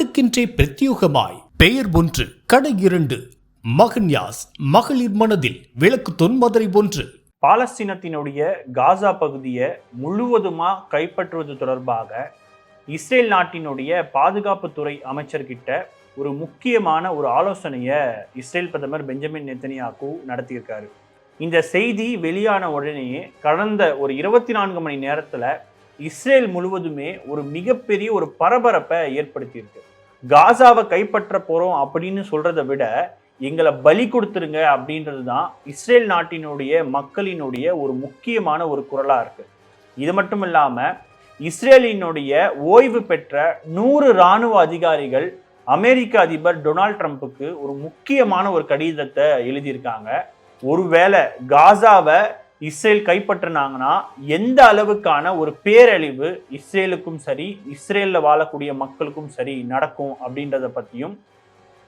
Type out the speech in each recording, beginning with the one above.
பத்துக்கின்றே பிரத்யோகமாய். பெயர் ஒன்று கடை இரண்டு மகன்யாஸ் மகளிர் மனதில் விளக்கு தொன்மதுரை ஒன்று. பாலஸ்தீனத்தினுடைய காசா பகுதியை முழுவதுமா கைப்பற்றுவது தொடர்பாக இஸ்ரேல் நாட்டினுடைய பாதுகாப்புத்துறை அமைச்சர்கிட்ட ஒரு முக்கியமான ஒரு ஆலோசனையை இஸ்ரேல் பிரதமர் பெஞ்சமின் நெத்தனியாக்கு நடத்தியிருக்காரு. இந்த செய்தி வெளியான உடனேயே கடந்த ஒரு இருபத்தி நான்கு மணி நேரத்தில் இஸ்ரேல் முழுவதுமே ஒரு மிகப்பெரிய ஒரு பரபரப்பை ஏற்படுத்தியிருக்கு. காசாவை கைப்பற்ற போகிறோம் அப்படின்னு சொல்கிறத விட எங்களை பலி கொடுத்துருங்க அப்படின்றது தான் இஸ்ரேல் நாட்டினுடைய மக்களினுடைய ஒரு முக்கியமான ஒரு குரலாக இருக்குது இது மட்டும் இல்லாமல் இஸ்ரேலினுடைய ஓய்வு பெற்ற நூறு இராணுவ அதிகாரிகள் அமெரிக்க அதிபர் டொனால்ட் ட்ரம்ப்புக்கு ஒரு முக்கியமான ஒரு கடிதத்தை எழுதியிருக்காங்க. ஒருவேளை காசாவை இஸ்ரேல் கைப்பற்றினாங்கன்னா எந்த அளவுக்கான ஒரு பேரழிவு இஸ்ரேலுக்கும் சரி இஸ்ரேலில் வாழக்கூடிய மக்களுக்கும் சரி நடக்கும் அப்படின்றத பற்றியும்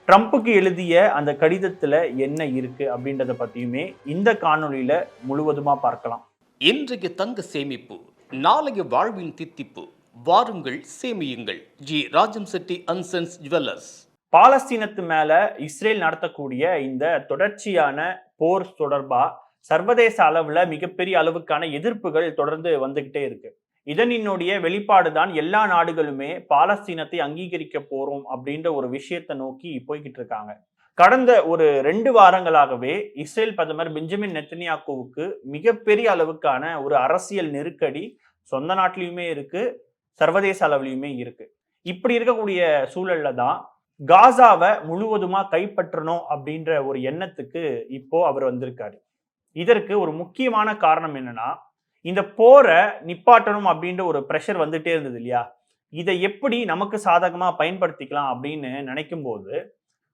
ட்ரம்ப்புக்கு எழுதிய அந்த கடிதத்தில் என்ன இருக்கு அப்படின்றத பற்றியுமே இந்த காணொளியில் முழுவதுமாக பார்க்கலாம். இன்றைய தங்க சேமிப்பு நாளைய வாழ்வின் தித்திப்பு வாருங்கள் சேமியுங்கள். G. Rajam Chetty and sons jewellers. பாலஸ்தீனத்து மேல இஸ்ரேல் நடத்தக்கூடிய இந்த தொடர்ச்சியான போர் தொடர்பா சர்வதேச அளவில் மிகப்பெரிய அளவுக்கான எதிர்ப்புகள் தொடர்ந்து வந்துகிட்டே இருக்கு. இதனினுடைய வெளிப்பாடு தான் எல்லா நாடுகளுமே பாலஸ்தீனத்தை அங்கீகரிக்க போறோம் அப்படின்ற ஒரு விஷயத்தை நோக்கி போய்கிட்டு இருக்காங்க. கடந்த ஒரு ரெண்டு வாரங்களாகவே இஸ்ரேல் பிரதமர் பெஞ்சமின் நெத்தனியாக்குவுக்கு மிகப்பெரிய அளவுக்கான ஒரு அரசியல் நெருக்கடி சொந்த நாட்டிலையுமே இருக்கு சர்வதேச அளவுலையுமே இருக்கு. இப்படி இருக்கக்கூடிய சூழல்ல தான் காசாவை முழுவதுமா கைப்பற்றணும் அப்படின்ற ஒரு எண்ணத்துக்கு இப்போ அவர் வந்திருக்காரு. இதற்கு ஒரு முக்கியமான காரணம் என்னன்னா இந்த போரை நிப்பாட்டணும் அப்படின்ற ஒரு ப்ரெஷர் வந்துட்டே இருந்தது இல்லையா? இதை எப்படி நமக்கு சாதகமாக பயன்படுத்திக்கலாம் அப்படின்னு நினைக்கும் போது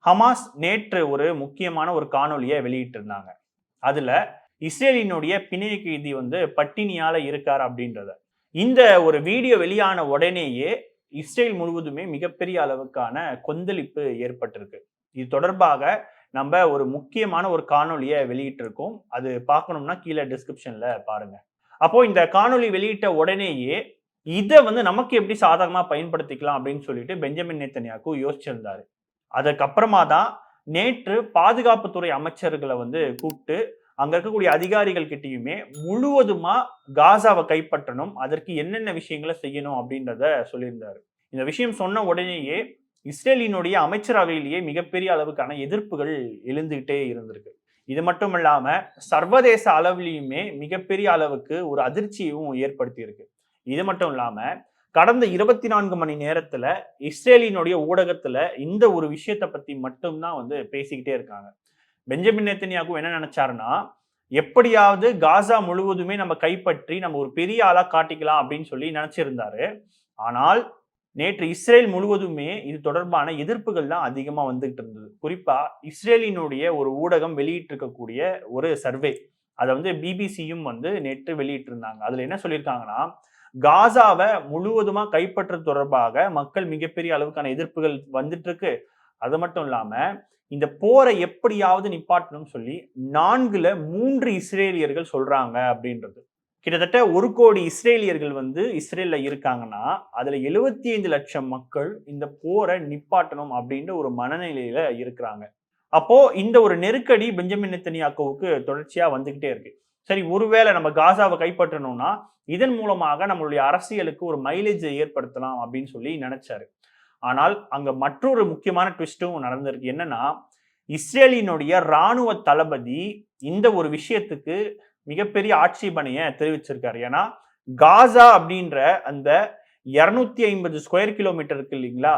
ஹமாஸ் நேற்று ஒரு முக்கியமான ஒரு காணொலியை வெளியிட்டிருந்தாங்க. அதில் இஸ்ரேலினுடைய பிணைய கைதி வந்து பட்டினியால் இருக்கார் அப்படின்றத. இந்த ஒரு வீடியோ வெளியான உடனேயே இஸ்ரேல் முழுவதுமே மிகப்பெரிய அளவுக்கான கொந்தளிப்பு ஏற்பட்டிருக்கு. இது தொடர்பாக நம்ம ஒரு முக்கியமான ஒரு காணொலியை வெளியிட்டிருக்கோம். அது பார்க்கணும்னா கீழே டிஸ்கிரிப்ஷன்ல பாருங்க. அப்போ இந்த காணொலி வெளியிட்ட உடனேயே இதை வந்து நமக்கு எப்படி சாதகமாக பயன்படுத்திக்கலாம் அப்படின்னு சொல்லிட்டு பெஞ்சமின் நேத்தனியாக்கு யோசிச்சிருந்தாரு. அதுக்கப்புறமா தான் நேற்று பாதுகாப்புத்துறை அமைச்சர்களை வந்து கூப்பிட்டு அங்க இருக்கக்கூடிய அதிகாரிகள் கிட்டயுமே முழுவதுமா காசாவை கைப்பற்றணும் அதற்கு என்னென்ன விஷயங்களை செய்யணும் அப்படின்றத சொல்லியிருந்தாரு. இந்த விஷயம் சொன்ன உடனேயே இஸ்ரேலினுடைய அமைச்சரவையிலேயே மிகப்பெரிய அளவுக்கான எதிர்ப்புகள் எழுந்துகிட்டே இருந்திருக்கு. இது மட்டும் இல்லாம சர்வதேச அளவிலையுமே மிகப்பெரிய அளவுக்கு ஒரு அதிர்ச்சியும் ஏற்படுத்தி இருக்கு இது மட்டும் இல்லாம கடந்த இருபத்தி நான்கு மணி நேரத்துல இஸ்ரேலினுடைய ஊடகத்துல இந்த ஒரு விஷயத்தை பத்தி மட்டும்தான் வந்து பேசிக்கிட்டே இருக்காங்க. பெஞ்சமின் நேத்தனியாகும் என்ன நினைச்சாருன்னா எப்படியாவது காசா முழுவதுமே நம்ம கைப்பற்றி நம்ம ஒரு பெரிய ஆளா காட்டிக்கலாம் அப்படின்னு சொல்லி நினைச்சிருந்தாரு. ஆனால் நேற்று இஸ்ரேல் முழுவதுமே இது தொடர்பான எதிர்ப்புகள் தான் அதிகமா வந்துகிட்டு இருந்தது. குறிப்பாக இஸ்ரேலினுடைய ஒரு ஊடகம் வெளியிட்டிருக்கக்கூடிய ஒரு சர்வே அதை வந்து பிபிசியும் வந்து நேற்று வெளியிட்டிருந்தாங்க. அதுல என்ன சொல்லியிருக்காங்கன்னா காசாவை முழுவதுமா கைப்பற்றது தொடர்பாக மக்கள் மிகப்பெரிய அளவுக்கான எதிர்ப்புகள் வந்துட்டு இருக்கு அது மட்டும் இல்லாம இந்த போரை எப்படியாவது நிப்பாட்டணும்னு சொல்லி நான்குல மூன்று இஸ்ரேலியர்கள் சொல்றாங்க அப்படின்றது. கிட்டத்தட்ட ஒரு கோடி இஸ்ரேலியர்கள் வந்து இஸ்ரேலில் இருக்காங்கன்னா அதில் எழுபத்தி ஐந்து லட்சம் மக்கள் இந்த போரை நிப்பாட்டணும் அப்படின்ற ஒரு மனநிலையில இருக்கிறாங்க. அப்போ இந்த ஒரு நெருக்கடி பெஞ்சமின் நெத்தனியாக்கோவுக்கு தொடர்ச்சியா வந்துகிட்டே இருக்கு. சரி ஒருவேளை நம்ம காசாவை கைப்பற்றணும்னா இதன் மூலமாக நம்மளுடைய அரசியலுக்கு ஒரு மைலேஜை ஏற்படுத்தலாம் அப்படின்னு சொல்லி நினைச்சாரு. ஆனால் அங்க மற்றொரு முக்கியமான ட்விஸ்ட்டும் நடந்திருக்கு. என்னன்னா இஸ்ரேலினுடைய இராணுவ தளபதி இந்த ஒரு விஷயத்துக்கு மிகப்பெரிய ஆட்சேபனையை தெரிவிச்சிருக்காரு. ஏன்னா காசா அப்படின்ற அந்த இரநூத்தி ஐம்பது ஸ்கொயர் கிலோமீட்டர் இருக்கு இல்லைங்களா?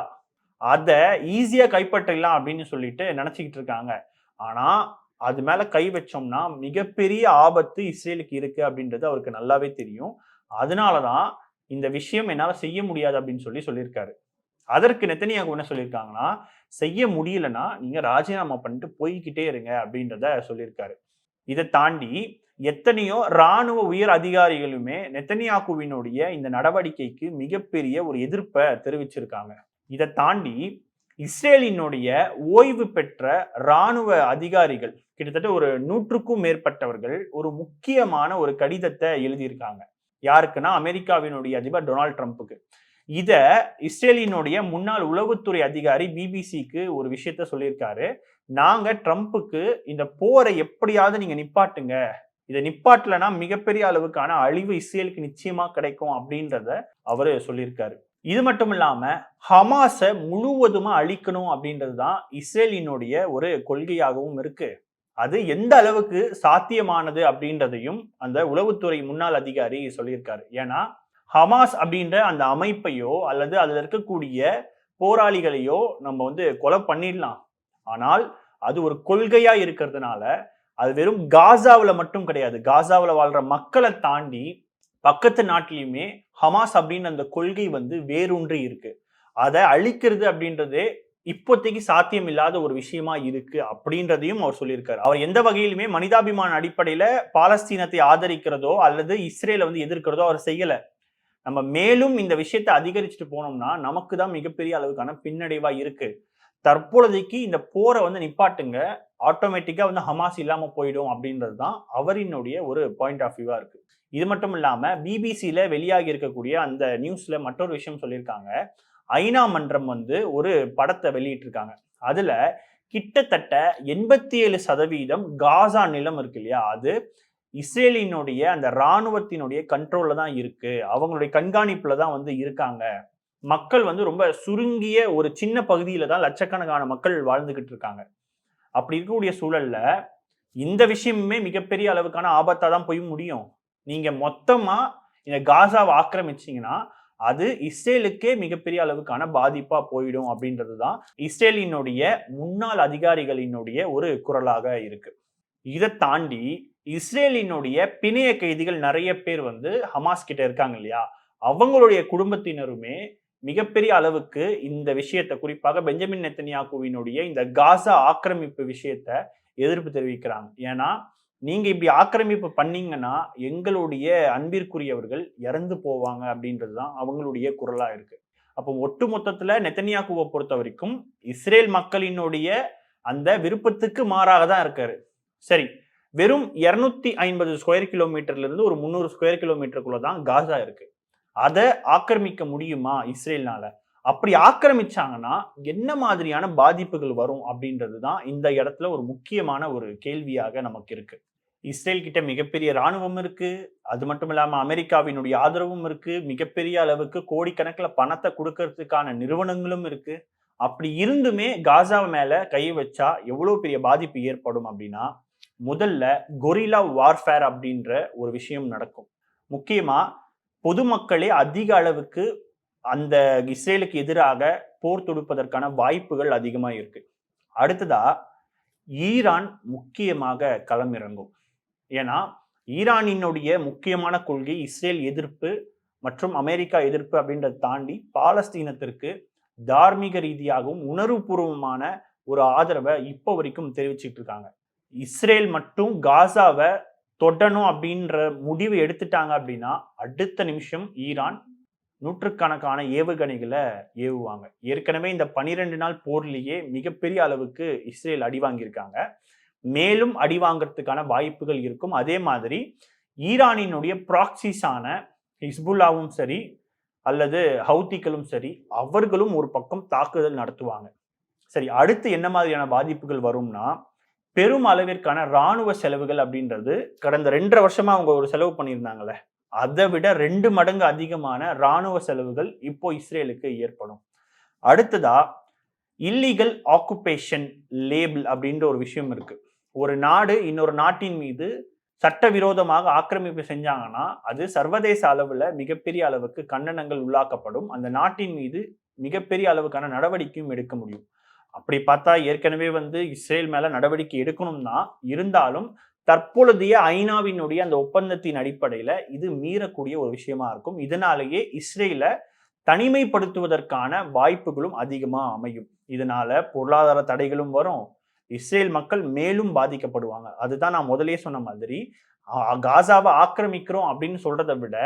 அதை ஈஸியாக கைப்பற்றலாம் அப்படின்னு சொல்லிட்டு நினச்சிக்கிட்டு இருக்காங்க. ஆனால் அது மேலே கை வச்சோம்னா மிகப்பெரிய ஆபத்து இஸ்ரேலுக்கு இருக்கு அப்படின்றது அவருக்கு நல்லாவே தெரியும். அதனால தான் இந்த விஷயம் என்னால் செய்ய முடியாது அப்படின்னு சொல்லி சொல்லியிருக்காரு. அதற்கு நெத்தனியாக என்ன சொல்லியிருக்காங்கன்னா செய்ய முடியலன்னா நீங்கள் ராஜினாமா பண்ணிட்டு போய்கிட்டே இருங்க அப்படின்றத சொல்லியிருக்காரு. இதை தாண்டி எத்தனையோ இராணுவ உயர் அதிகாரிகளுமே நெத்தனியாக்குவினுடைய இந்த நடவடிக்கைக்கு மிகப்பெரிய ஒரு எதிர்ப்பை தெரிவிச்சிருக்காங்க. இதை தாண்டி இஸ்ரேலினுடைய ஓய்வு பெற்ற இராணுவ அதிகாரிகள் கிட்டத்தட்ட ஒரு நூற்றுக்கும் மேற்பட்டவர்கள் ஒரு முக்கியமான ஒரு கடிதத்தை எழுதியிருக்காங்க. யாருக்குன்னா அமெரிக்காவினுடைய அதிபர் டொனால்ட் ட்ரம்ப்புக்கு. இத இஸ்ரேலினுடைய முன்னாள் உளவுத்துறை அதிகாரி பிபிசிக்கு ஒரு விஷயத்த சொல்லியிருக்காரு. நாங்க ட்ரம்ப்புக்கு இந்த போரை எப்படியாவது நீங்க நிப்பாட்டுங்க. இதை நிப்பாட்டலனா மிகப்பெரிய அளவுக்கான அழிவு இஸ்ரேலுக்கு நிச்சயமா கிடைக்கும் அப்படின்றத அவரு சொல்லியிருக்காரு. இது மட்டும் இல்லாம ஹமாஸை முழுவதுமா அழிக்கணும் அப்படின்றது தான் இஸ்ரேலினுடைய ஒரு கொள்கையாகவும் இருக்கு. அது எந்த அளவுக்கு சாத்தியமானது அப்படின்றதையும் அந்த உளவுத்துறை முன்னாள் அதிகாரி சொல்லியிருக்காரு. ஏன்னா ஹமாஸ் அப்படின்ற அந்த அமைப்பையோ அல்லது அதில் இருக்கக்கூடிய போராளிகளையோ நம்ம வந்து கொலை பண்ணிடலாம். ஆனால் அது ஒரு கொள்கையா இருக்கிறதுனால அது வெறும் காசாவில் மட்டும் கிடையாது. காசாவில் வாழ்ற மக்களை தாண்டி பக்கத்து நாட்டிலையுமே ஹமாஸ் அப்படின்னு அந்த கொள்கை வந்து வேரூன்றி இருக்கு. அதை அழிக்கிறது அப்படின்றதே இப்போதைக்கு சாத்தியம் இல்லாத ஒரு விஷயமா இருக்கு அப்படின்றதையும் அவர் சொல்லியிருக்காரு. அவர் எந்த வகையிலுமே மனிதாபிமான அடிப்படையில பாலஸ்தீனத்தை ஆதரிக்கிறதோ அல்லது இஸ்ரேலை வந்து எதிர்க்கிறதோ அவர் செய்யல. நம்ம மேலும் இந்த விஷயத்தை அதிகரிச்சுட்டு போனோம்னா நமக்கு தான் மிகப்பெரிய அளவுக்கான பின்னடைவா இருக்கு. தற்பொழுதைக்கு இந்த போரை வந்து நிப்பாட்டுங்க. ஆட்டோமேட்டிக்கா வந்து ஹமாஸ் இல்லாம போயிடும் அப்படின்றது தான் அவரினுடைய ஒரு பாயிண்ட் ஆஃப் வியூவா இருக்கு. இது மட்டும் இல்லாம பிபிசியில வெளியாகி இருக்கக்கூடிய அந்த நியூஸ்ல மற்றொரு விஷயம் சொல்லியிருக்காங்க. ஐநா மன்றம் வந்து ஒரு படத்தை வெளியிட்டிருக்காங்க. அதுல கிட்டத்தட்ட எண்பத்தி ஏழு சதவீதம் காசா நிலம் இருக்கு இல்லையா? அது இஸ்ரேலினுடைய அந்த இராணுவத்தினுடைய கண்ட்ரோல்ல தான் இருக்கு. அவங்களுடைய கண்காணிப்புல தான் வந்து இருக்காங்க. மக்கள் வந்து ரொம்ப சுருங்கிய ஒரு சின்ன பகுதியில தான் லட்சக்கணக்கான மக்கள் வாழ்ந்துகிட்டு இருக்காங்க. அப்படி இருக்கக்கூடிய சூழல்ல இந்த விஷயமுமே மிகப்பெரிய அளவுக்கான ஆபத்தா தான் போய் முடியும். நீங்க மொத்தமா இந்த காசாவை ஆக்கிரமிச்சீங்கன்னா அது இஸ்ரேலுக்கே மிகப்பெரிய அளவுக்கான பாதிப்பா போயிடும் அப்படின்றது தான் இஸ்ரேலினுடைய முன்னாள் அதிகாரிகளினுடைய ஒரு குரலாக இருக்கு. இதை தாண்டி இஸ்ரேலினுடைய பிணைய கைதிகள் நிறைய பேர் வந்து ஹமாஸ் கிட்ட இருக்காங்க இல்லையா? அவங்களுடைய குடும்பத்தினருமே மிகப்பெரிய அளவுக்கு இந்த விஷயத்தை குறிப்பாக பெஞ்சமின் நெத்தனியாக்குவினுடைய இந்த காசா ஆக்கிரமிப்பு விஷயத்த எதிர்ப்பு தெரிவிக்கிறாங்க. ஏன்னா நீங்க இப்படி ஆக்கிரமிப்பு பண்ணீங்கன்னா எங்களுடைய அன்பிற்குரியவர்கள் இறந்து போவாங்க அப்படின்றது தான் அவங்களுடைய குரலா இருக்கு. அப்போ ஒட்டு மொத்தத்துல நெத்தனியாக்குவை பொறுத்த வரைக்கும் இஸ்ரேல் மக்களினுடைய அந்த விருப்பத்துக்கு மாறாக தான் இருக்காரு. சரி வெறும் இருநூத்தி ஐம்பது ஸ்கொயர் கிலோமீட்டர்ல இருந்து ஒரு முந்நூறு ஸ்கொயர் கிலோமீட்டருக்குள்ள தான் காசா இருக்கு. அதை ஆக்கிரமிக்க முடியுமா இஸ்ரேல்னால? அப்படி ஆக்கிரமிச்சாங்கன்னா என்ன மாதிரியான பாதிப்புகள் வரும் அப்படின்றது தான் இந்த இடத்துல ஒரு முக்கியமான ஒரு கேள்வியாக நமக்கு இருக்கு. இஸ்ரேல் கிட்ட மிகப்பெரிய ராணுவம் இருக்கு. அது மட்டும் இல்லாம அமெரிக்காவினுடைய ஆதரவும் இருக்கு. மிகப்பெரிய அளவுக்கு கோடிக்கணக்கில் பணத்தை கொடுக்கறதுக்கான நிறுவனங்களும் இருக்கு. அப்படி இருந்துமே காசா மேல கை வச்சா எவ்வளோ பெரிய பாதிப்பு ஏற்படும் அப்படின்னா முதல்ல கொரில்லா வார்ஃபேர் அப்படின்ற ஒரு விஷயம் நடக்கும். முக்கியமாக பொதுமக்களே அதிக அளவுக்கு அந்த இஸ்ரேலுக்கு எதிராக போர் தொடுப்பதற்கான வாய்ப்புகள் அதிகமாக இருக்கு. அடுத்ததா ஈரான் முக்கியமாக களமிறங்கும். ஏன்னா ஈரானினுடைய முக்கியமான கொள்கை இஸ்ரேல் எதிர்ப்பு மற்றும் அமெரிக்கா எதிர்ப்பு அப்படின்றத தாண்டி பாலஸ்தீனத்திற்கு தார்மீக ரீதியாகவும் உணர்வுபூர்வமான ஒரு ஆதரவை இப்போ வரைக்கும் தெரிவிச்சிட்டு இருக்காங்க. இஸ்ரேல் மட்டும் காசாவை தொடணும் அப்படின்ற முடிவு எடுத்துட்டாங்க அப்படின்னா அடுத்த நிமிஷம் ஈரான் நூற்றுக்கணக்கான ஏவுகணைகளை ஏவுவாங்க. ஏற்கனவே இந்த பனிரெண்டு நாள் போர்லேயே மிகப்பெரிய அளவுக்கு இஸ்ரேல் அடி வாங்கியிருக்காங்க. மேலும் அடி வாங்கறதுக்கான வாய்ப்புகள் இருக்கும். அதே மாதிரி ஈரானினுடைய ப்ராக்சிஸான ஹிஸ்புல்லாவும் சரி அல்லது ஹவுத்திகளும் சரி அவர்களும் ஒரு பக்கம் தாக்குதல் நடத்துவாங்க. சரி அடுத்து என்ன மாதிரியான பாதிப்புகள் வரும்னா பெரும் அளவிற்கான இராணுவ செலவுகள் அப்படின்றது கடந்த ரெண்டரை வருஷமா அவங்க ஒரு செலவு பண்ணியிருந்தாங்கல்ல. அதை விட ரெண்டு மடங்கு அதிகமான இராணுவ செலவுகள் இப்போ இஸ்ரேலுக்கு ஏற்படும். அடுத்ததா இல்லீகல் ஆக்குபேஷன் லேபிள் அப்படின்ற ஒரு விஷயம் இருக்கு. ஒரு நாடு இன்னொரு நாட்டின் மீது சட்டவிரோதமாக ஆக்கிரமிப்பு செஞ்சாங்கன்னா அது சர்வதேச அளவில் மிகப்பெரிய அளவுக்கு கண்டனங்கள் உள்ளாக்கப்படும். அந்த நாட்டின் மீது மிகப்பெரிய அளவுக்கான நடவடிக்கையும் எடுக்க முடியும். அப்படி பார்த்தா ஏற்கனவே வந்து இஸ்ரேல் மேலே நடவடிக்கை எடுக்கணும் தான். இருந்தாலும் தற்பொழுதைய ஐநாவினுடைய அந்த ஒப்பந்தத்தின் அடிப்படையில் இது மீறக்கூடிய ஒரு விஷயமா இருக்கும். இதனாலேயே இஸ்ரேலை தனிமைப்படுத்துவதற்கான வாய்ப்புகளும் அதிகமாக அமையும். இதனால பொருளாதார தடைகளும் வரும். இஸ்ரேல் மக்கள் மேலும் பாதிக்கப்படுவாங்க. அதுதான் நான் முதலே சொன்ன மாதிரி காசாவை ஆக்கிரமிக்கிறோம் அப்படின்னு சொல்றதை விட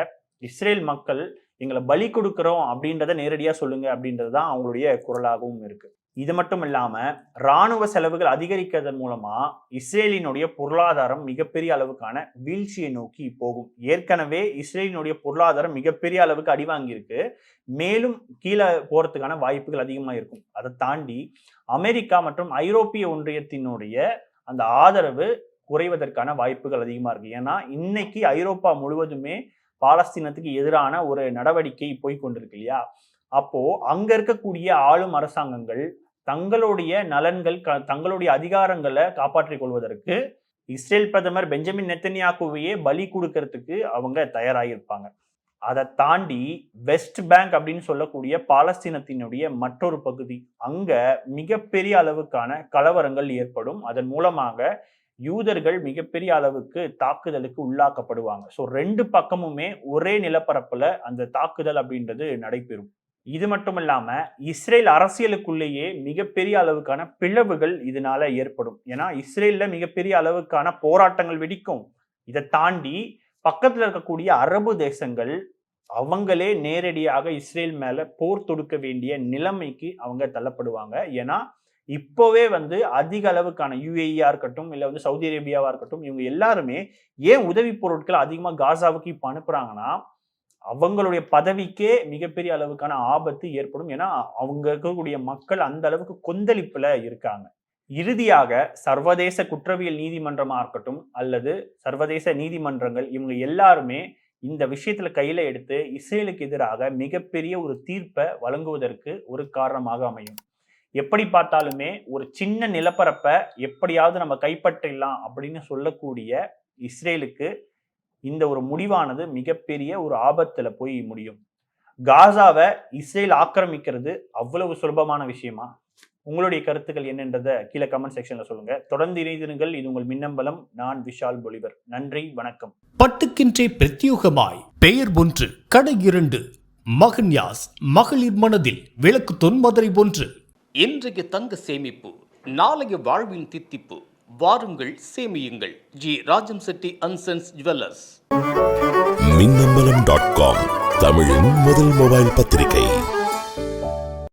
இஸ்ரேல் மக்கள் எங்களை பலி கொடுக்குறோம் அப்படின்றத நேரடியாக சொல்லுங்க அப்படின்றது தான் அவங்களுடைய குரலாகவும் இருக்கு. இது மட்டும் இல்லாமல் இராணுவ செலவுகள் அதிகரிக்கிறதன் மூலமாக இஸ்ரேலினுடைய பொருளாதாரம் மிகப்பெரிய அளவுக்கான வீழ்ச்சியை நோக்கி போகும். ஏற்கனவே இஸ்ரேலினுடைய பொருளாதாரம் மிகப்பெரிய அளவுக்கு அடிவாங்கியிருக்கு மேலும் கீழே போகிறதுக்கான வாய்ப்புகள் அதிகமாக இருக்கும். அதை தாண்டி அமெரிக்கா மற்றும் ஐரோப்பிய ஒன்றியத்தினுடைய அந்த ஆதரவு குறைவதற்கான வாய்ப்புகள் அதிகமாக இருக்குது ஏன்னா இன்னைக்கு ஐரோப்பா முழுவதுமே பாலஸ்தீனத்துக்கு எதிரான ஒரு நடவடிக்கை போய் கொண்டிருக்கு இல்லையா? அப்போ அங்க இருக்கக்கூடிய ஆளும் அரசாங்கங்கள் தங்களுடைய நலன்கள் க- தங்களுடைய அதிகாரங்களை காப்பாற்றிக் கொள்வதற்கு இஸ்ரேல் பிரதமர் பெஞ்சமின் நெத்தனியாக்குவையே பலி கொடுக்கறதுக்கு அவங்க தயாராகியிருப்பாங்க அதை தாண்டி வெஸ்ட் பேங்க் அப்படின்னு சொல்லக்கூடிய பாலஸ்தீனத்தினுடைய மற்றொரு பகுதி அங்க மிகப்பெரிய அளவுக்கான கலவரங்கள் ஏற்படும். அதன் மூலமாக யூதர்கள் மிகப்பெரிய அளவுக்கு தாக்குதலுக்கு உள்ளாக்கப்படுவாங்க. ஸோ ரெண்டு பக்கமுமே ஒரே நிலப்பரப்புல அந்த தாக்குதல் அப்படின்றது நடைபெறும். இது மட்டும் இல்லாம இஸ்ரேல் அரசியலுக்குள்ளேயே மிகப்பெரிய அளவுக்கான பிளவுகள் இதனால ஏற்படும். ஏன்னா இஸ்ரேல்ல மிகப்பெரிய அளவுக்கான போராட்டங்கள் வெடிக்கும். இதை தாண்டி பக்கத்துல இருக்கக்கூடிய அரபு தேசங்கள் அவங்களே நேரடியாக இஸ்ரேல் மேல போர் தொடுக்க வேண்டிய நிலைமைக்கு அவங்க தள்ளப்படுவாங்க. ஏன்னா இப்போவே வந்து அதிக அளவுக்கான யுஏஇயா இருக்கட்டும் இல்லை வந்து சவுதி அரேபியாவா இருக்கட்டும் இவங்க எல்லாருமே ஏன் உதவி பொருட்கள் அதிகமாக காசாவுக்கு இப்போ அனுப்புறாங்கன்னா அவங்களுடைய பதவிக்கே மிகப்பெரிய அளவுக்கான ஆபத்து ஏற்படும். ஏன்னா அவங்க இருக்கக்கூடிய மக்கள் அந்த அளவுக்கு கொந்தளிப்புல இருக்காங்க. இறுதியாக சர்வதேச குற்றவியல் நீதிமன்றமா இருக்கட்டும் அல்லது சர்வதேச நீதிமன்றங்கள் இவங்க எல்லாருமே இந்த விஷயத்துல கையில எடுத்து இஸ்ரேலுக்கு எதிராக மிகப்பெரிய ஒரு தீர்ப்பை வழங்குவதற்கு ஒரு காரணமாக அமையும். எப்படி பார்த்தாலுமே ஒரு சின்ன நிலப்பரப்பை எப்படியாவது நம்ம கைப்பற்றிடலாம் அப்படின்னு சொல்லக்கூடிய இஸ்ரேலுக்கு இந்த ஒரு முடிவானது மிகப்பெரிய ஒரு ஆபத்துல போய் முடியும். காசாவை இஸ்ரேல் ஆக்கிரமிக்கிறது அவ்வளவு சுலபமான விஷயமா? உங்களுடைய கருத்துக்கள் என்னன்றதை கீழே கமெண்ட் செக்ஷன்ல சொல்லுங்க. தொடர்ந்து இணைந்திருங்கள். இது உங்கள் மின்னம்பலம். நான் விஷால் பொலிவர். நன்றி வணக்கம். பட்டுக்கின்றே பிரத்யோகமாய் பெயர் ஒன்று கடை இரண்டு மகன்யாஸ் மகளிர் மனதில் விளக்கு தொன்மதுரை ஒன்று இன்றைய தங்க சேமிப்பு நாளைய வாழ்வின் தித்திப்பு வாருங்கள் சேமியுங்கள். G. Rajam Chetty and sons jewellers Minnambalam dot com தமிழின் முதல் மொபைல் பத்திரிகை.